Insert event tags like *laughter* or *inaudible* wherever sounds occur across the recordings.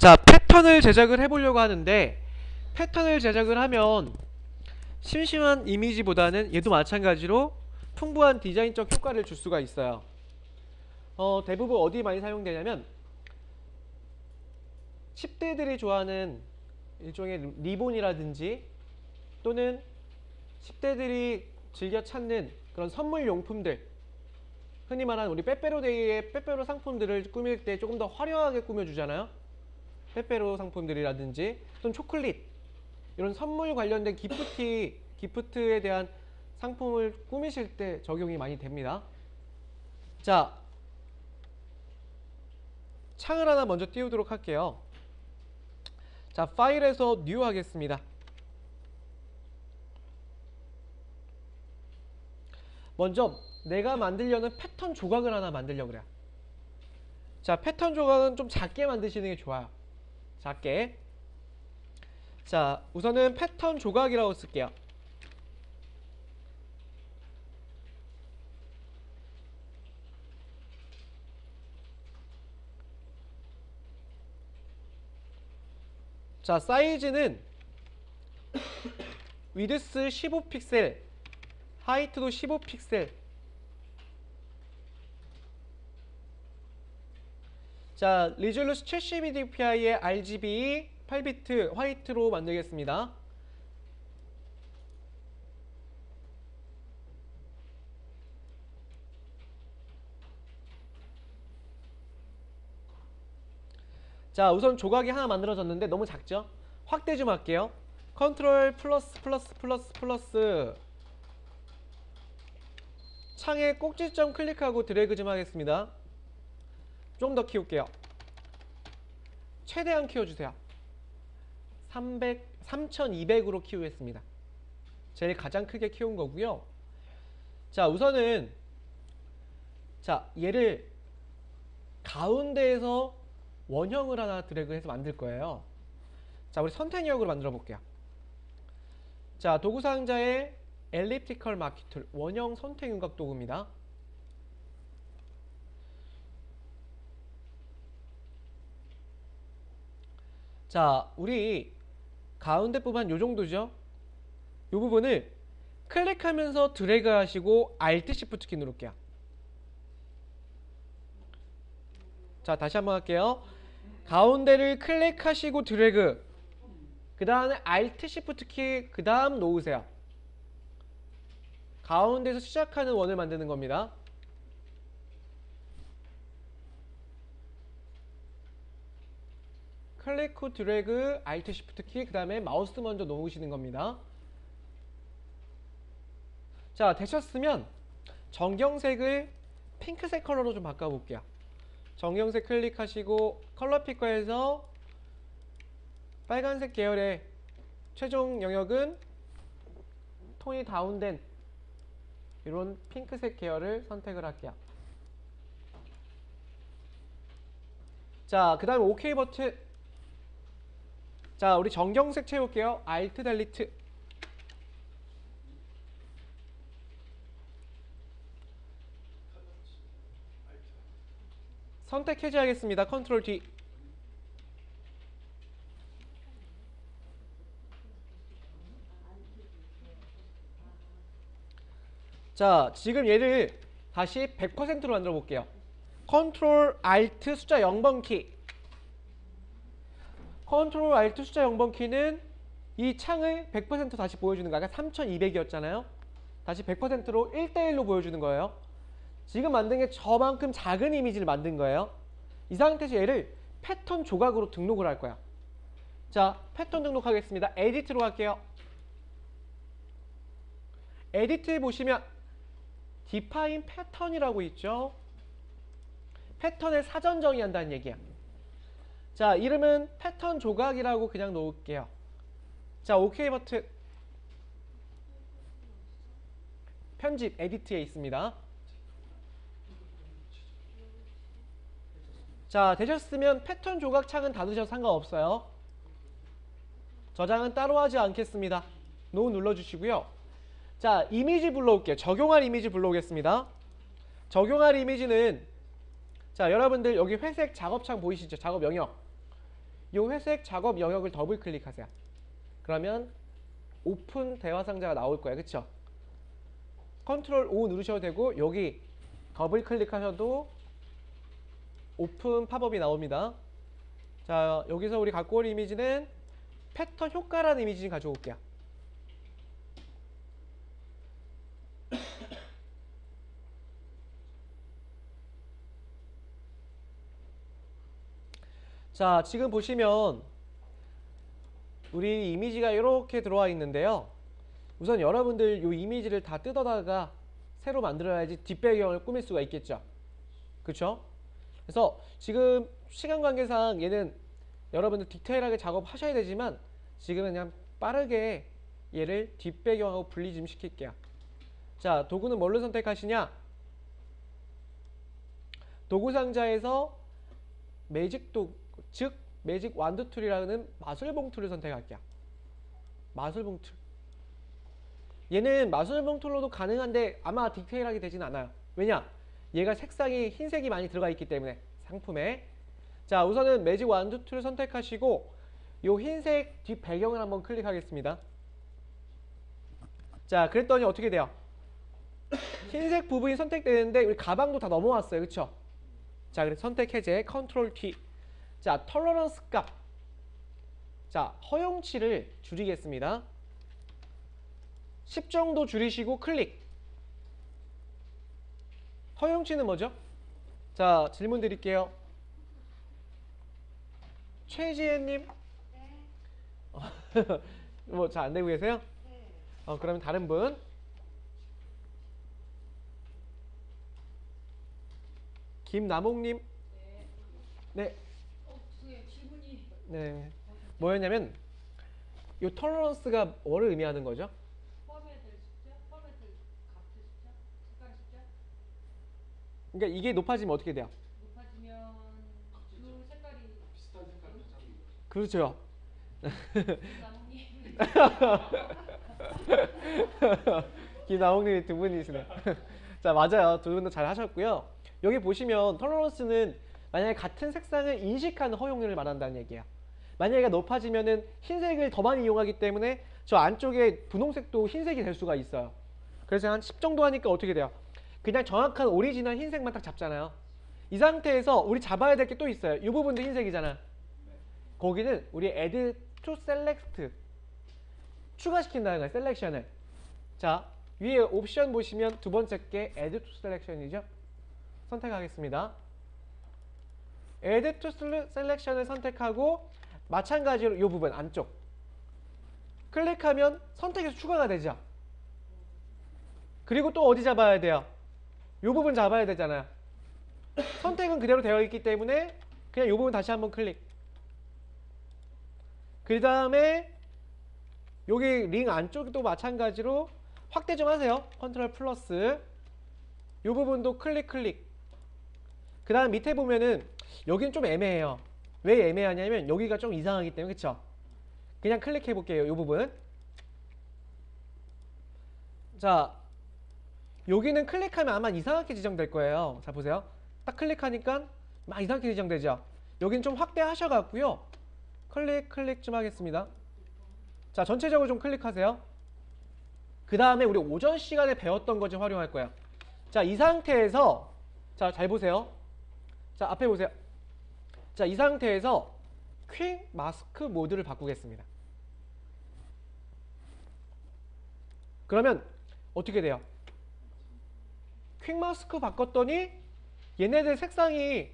자, 패턴을 제작을 해보려고 하는데 패턴을 제작을 하면 심심한 이미지보다는 얘도 마찬가지로 풍부한 디자인적 효과를 줄 수가 있어요. 어, 대부분 어디 많이 사용되냐면 10대들이 좋아하는 일종의 리본이라든지 또는 10대들이 즐겨 찾는 그런 선물 용품들 흔히 말하는 우리 빼빼로데이의 빼빼로 상품들을 꾸밀 때 조금 더 화려하게 꾸며주잖아요. 빼빼로 상품들이라든지 또는 초콜릿 이런 선물 관련된 기프티 기프트에 대한 상품을 꾸미실 때 적용이 많이 됩니다. 자, 창을 하나 먼저 띄우도록 할게요. 자, 파일에서 뉴 하겠습니다. 먼저 내가 만들려는 패턴 조각을 하나 만들려고 그래요. 자, 패턴 조각은 좀 작게 만드시는 게 좋아요. 작게. 자, 우선은 패턴 조각이라고 쓸게요. 자, 사이즈는 위드스 15픽셀, 하이트도 15픽셀. 자, 리졸루션 72dpi의 RGB 8비트 화이트로 만들겠습니다. 자, 우선 조각이 하나 만들어졌는데 너무 작죠? 확대 좀 할게요. 컨트롤 플러스 플러스 플러스 플러스 창에 꼭지점 클릭하고 드래그 좀 하겠습니다. 좀 더 키울게요. 최대한 키워주세요. 300, 3200으로 키우겠습니다. 제일 가장 크게 키운 거고요. 자, 우선은 자, 얘를 가운데에서 원형을 하나 드래그해서 만들 거예요. 자, 우리 선택역으로 만들어 볼게요. 자, 도구 상자에 엘리프티컬 마키 툴 원형 선택 윤곽 도구입니다. 자, 우리 가운데 부분 요 정도죠? 요 부분을 클릭하면서 드래그 하시고 Alt Shift 키 누를게요. 자, 다시 한번 할게요. 가운데를 클릭하시고 드래그. 그 다음에 Alt Shift 키, 그 다음 놓으세요. 가운데서 시작하는 원을 만드는 겁니다. 클릭 후 드래그, Alt Shift 키, 그 다음에 마우스 먼저 놓으시는 겁니다. 자, 되셨으면 정경색을 핑크색 컬러로 좀 바꿔볼게요. 정경색 클릭하시고 컬러 피커에서 빨간색 계열의 최종 영역은 톤이 다운된 이런 핑크색 계열을 선택을 할게요. 자, 그 다음에 OK 버튼. 자, 우리 정경색 채울게요. Alt 델리트. 선택 해제하겠습니다. 컨트롤 D. 자, 지금 얘를 다시 100%로 만들어 볼게요. 컨트롤 알트 숫자 0번 키. 컨트롤 알트 숫자 0번 키는 이 창을 100% 다시 보여주는 거야. 아까 3200이었잖아요. 다시 100%로 1대1로 보여주는 거예요. 지금 만든 게 저만큼 작은 이미지를 만든 거예요. 이 상태에서 얘를 패턴 조각으로 등록을 할 거야. 자, 패턴 등록하겠습니다. 에디트로 갈게요. 에디트에 보시면 define 패턴이라고 있죠. 패턴을 사전 정의한다는 얘기야. 자, 이름은 패턴 조각이라고 그냥 놓을게요. 자, OK 버튼. 편집 에디트에 있습니다. 자, 되셨으면 패턴 조각 창은 닫으셔도 상관없어요. 저장은 따로 하지 않겠습니다. 노 눌러주시고요. 자, 이미지 불러올게요. 적용할 이미지 불러오겠습니다. 적용할 이미지는 자, 여러분들 여기 회색 작업창 보이시죠? 작업 영역. 이 회색 작업 영역을 더블 클릭하세요. 그러면 오픈 대화 상자가 나올 거예요. 그쵸? 컨트롤 O 누르셔도 되고 여기 더블 클릭하셔도 오픈 팝업이 나옵니다. 자 여기서 우리 갖고 올 이미지는 패턴 효과라는 이미지 좀 가져올게요. 자 지금 보시면 우리 이미지가 이렇게 들어와 있는데요. 우선 여러분들 이 이미지를 다 뜯어다가 새로 만들어야지 뒷배경을 꾸밀 수가 있겠죠. 그렇죠? 그래서 지금 시간 관계상 얘는 여러분들 디테일하게 작업하셔야 되지만 지금은 그냥 빠르게 얘를 뒷배경하고 분리 좀 시킬게요. 자, 도구는 뭘로 선택하시냐? 도구 상자에서 매직 도, 즉 매직 완드 툴이라는 마술봉 툴을 선택할게요. 마술봉 툴. 얘는 마술봉 툴로도 가능한데 아마 디테일하게 되진 않아요. 왜냐? 얘가 색상이 흰색이 많이 들어가 있기 때문에 상품에 자 우선은 매직 완드 툴을 선택하시고 요 흰색 뒷 배경을 한번 클릭하겠습니다. 자 그랬더니 어떻게 돼요? 흰색 부분이 선택되는데 우리 가방도 다 넘어왔어요. 그쵸? 자 그래서 선택 해제 컨트롤 T 자 털러런스 값. 자 허용치를 줄이겠습니다. 10 정도 줄이시고 클릭. 허용치는 뭐죠? 자 질문 드릴게요. 최지혜님. *laughs* 뭐잘 안 되고 계세요? 어 그러면 다른 분. 김남옥님. 네. 네. 뭐였냐면 이 톨러런스가 뭐를 의미하는 거죠? 그러니까 이게 높아지면 어떻게 돼요? 높아지면 줄 색깔이 비슷한 색깔 포장이 그렇죠. 김나홍님이 두 분이시네. 자 맞아요. 두 분도 잘 하셨고요. 여기 보시면 톨러런스는 만약에 같은 색상을 인식하는 허용률을 말한다는 얘기예요. 만약에 높아지면은 흰색을 더 많이 이용하기 때문에 저 안쪽에 분홍색도 흰색이 될 수가 있어요. 그래서 한 10 정도 하니까 어떻게 돼요? 그냥 정확한 오리지널 흰색만 딱 잡잖아요. 이 상태에서 우리 잡아야 될 게 또 있어요. 이 부분도 흰색이잖아. 거기는 우리 add to select 추가시킨다는 거예요. 셀렉션을. 자, 위에 옵션 보시면 두 번째 게 add to selection이죠. 선택하겠습니다. add to selection을 선택하고 마찬가지로 이 부분 안쪽 클릭하면 선택에서 추가가 되죠. 그리고 또 어디 잡아야 돼요? 이 부분 잡아야 되잖아요. 선택은 그대로 되어 있기 때문에 그냥 이 부분 다시 한번 클릭. 그 다음에 여기 링 안쪽도 마찬가지로 확대 좀 하세요. 컨트롤 플러스. 이 부분도 클릭 클릭. 그 다음 밑에 보면은 여기는 좀 애매해요. 왜 애매하냐면 여기가 좀 이상하기 때문에 그쵸? 그냥 클릭해 볼게요. 이 부분. 자, 여기는 클릭하면 아마 이상하게 지정될 거예요. 자, 보세요. 딱 클릭하니까 막 이상하게 지정되죠. 여기는 좀 확대하셔갖고요. 클릭, 클릭 좀 하겠습니다. 자, 전체적으로 좀 클릭하세요. 그 다음에 우리 오전 시간에 배웠던 거 좀 활용할 거예요. 자, 이 상태에서 자, 잘 보세요. 자, 앞에 보세요. 자, 이 상태에서 퀵 마스크 모드를 바꾸겠습니다. 그러면 어떻게 돼요? 퀵 마스크 바꿨더니 얘네들 색상이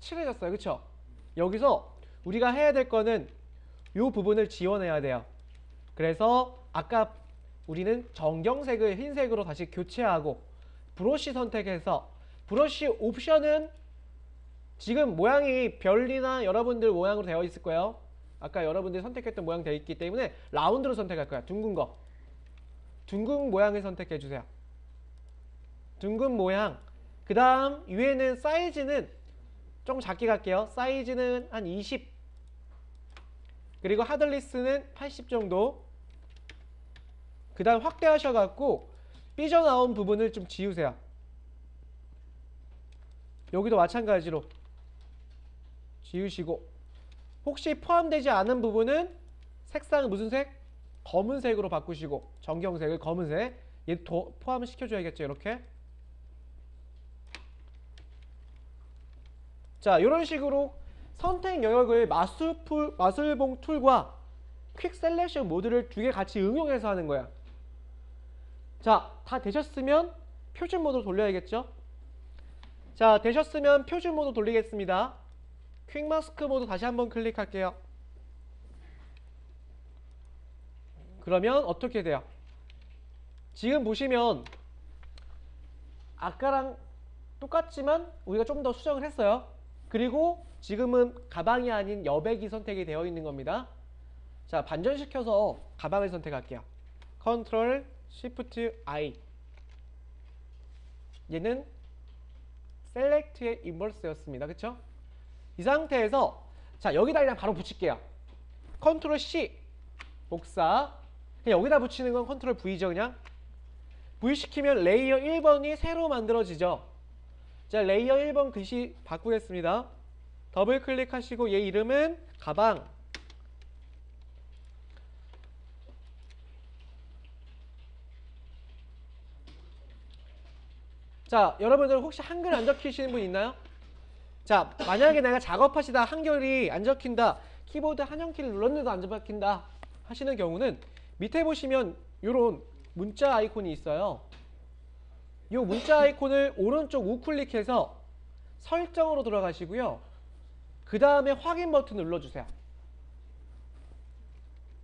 칠해졌어요. 그쵸? 여기서 우리가 해야 될 거는 이 부분을 지원해야 돼요. 그래서 아까 우리는 정경색을 흰색으로 다시 교체하고 브러쉬 선택해서 브러쉬 옵션은 지금 모양이 별이나 여러분들 모양으로 되어 있을 거예요. 아까 여러분들이 선택했던 모양 되어 있기 때문에 라운드로 선택할 거야. 둥근 거. 둥근 모양을 선택해 주세요. 둥근 모양. 그 다음 위에는 사이즈는 조금 작게 갈게요. 사이즈는 한 20. 그리고 하드리스는 80 정도. 그 다음 확대하셔갖고 삐져나온 부분을 좀 지우세요. 여기도 마찬가지로 지우시고 혹시 포함되지 않은 부분은 색상은 무슨 색? 검은색으로 바꾸시고 정경색을 검은색. 얘 도, 포함을 시켜줘야겠죠 이렇게? 자 이런 식으로 선택 영역을 마술풀, 마술봉 툴과 퀵 셀렉션 모드를 두 개 같이 응용해서 하는 거야. 자 다 되셨으면 표준 모드 돌려야겠죠? 자 되셨으면 표준 모드 돌리겠습니다 퀵 마스크 모드 다시 한번 클릭할게요 그러면 어떻게 돼요? 지금 보시면 아까랑 똑같지만 우리가 좀 더 수정을 했어요. 그리고 지금은 가방이 아닌 여백이 선택이 되어 있는 겁니다. 자, 반전시켜서 가방을 선택할게요. 컨트롤 시프트 I 얘는 셀렉트의 인버스였습니다. 그쵸? 이 상태에서 자, 여기다 그냥 바로 붙일게요. 컨트롤 C. 복사. 그냥 여기다 붙이는 건 컨트롤 V죠 그냥. V 시키면 레이어 1번이 새로 만들어지죠. 자 레이어 1번 글씨 바꾸겠습니다. 더블 클릭하시고 얘 이름은 가방. 자 여러분들 혹시 한글 안 적히시는 분 있나요? 자 만약에 내가 작업하시다 한글이 안 적힌다 키보드 한영키를 눌렀는데도 안 적힌다 하시는 경우는 밑에 보시면 이런 문자 아이콘이 있어요. 이 문자 아이콘을 오른쪽 우클릭해서 설정으로 들어가시고요. 그 다음에 확인 버튼 눌러주세요.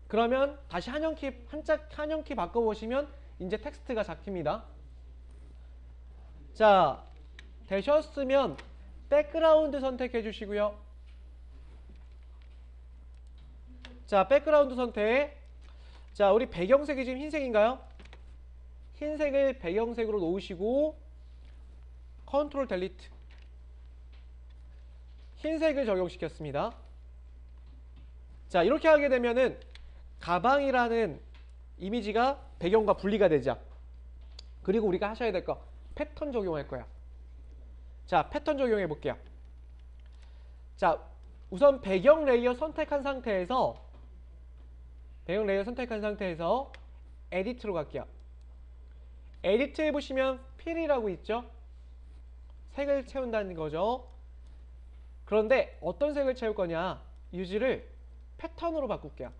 그러면 다시 한영키 한자 한영키 바꿔보시면 이제 텍스트가 잡힙니다. 자 되셨으면 백그라운드 선택해 주시고요. 자 백그라운드 선택 자, 우리 배경색이 지금 흰색인가요? 흰색을 배경색으로 놓으시고 컨트롤 델리트 흰색을 적용시켰습니다. 자, 이렇게 하게 되면은 가방이라는 이미지가 배경과 분리가 되죠. 그리고 우리가 하셔야 될 거 패턴 적용할 거야. 자, 패턴 적용해 볼게요. 자, 우선 배경 레이어 선택한 상태에서 배경 레이어 선택한 상태에서 에디트로 갈게요. 에디트에 보시면 필이라고 있죠? 색을 채운다는 거죠. 그런데 어떤 색을 채울 거냐? 유지를 패턴으로 바꿀게요.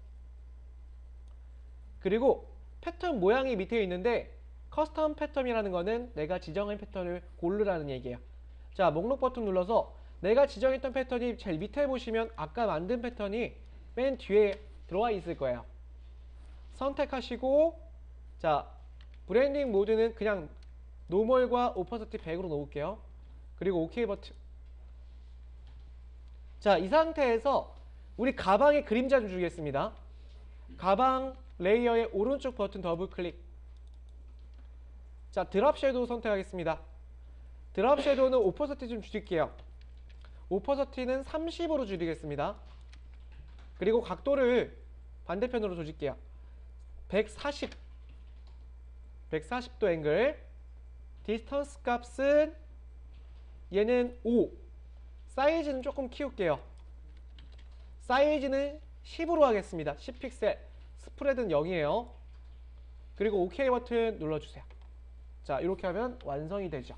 그리고 패턴 모양이 밑에 있는데 커스텀 패턴이라는 거는 내가 지정한 패턴을 고르라는 얘기예요. 자, 목록 버튼 눌러서 내가 지정했던 패턴이 제일 밑에 보시면 아까 만든 패턴이 맨 뒤에 들어와 있을 거예요. 선택하시고 자 브랜딩 모드는 그냥 노멀과 오퍼서티 100으로 놓을게요. 그리고 OK 버튼. 자, 이 상태에서 우리 가방에 그림자 좀 주겠습니다. 가방 레이어의 오른쪽 버튼 더블 클릭. 자, 드랍 섀도우 선택하겠습니다. 드랍 섀도우는 오퍼서티 좀 줄일게요. 오퍼서티는 30으로 줄이겠습니다. 그리고 각도를 반대편으로 조질게요. 140 140도 앵글. 디스턴스 값은 얘는 5 사이즈는 조금 키울게요. 사이즈는 10으로 하겠습니다. 10픽셀. 스프레드는 0이에요. 그리고 OK 버튼 눌러주세요. 자 이렇게 하면 완성이 되죠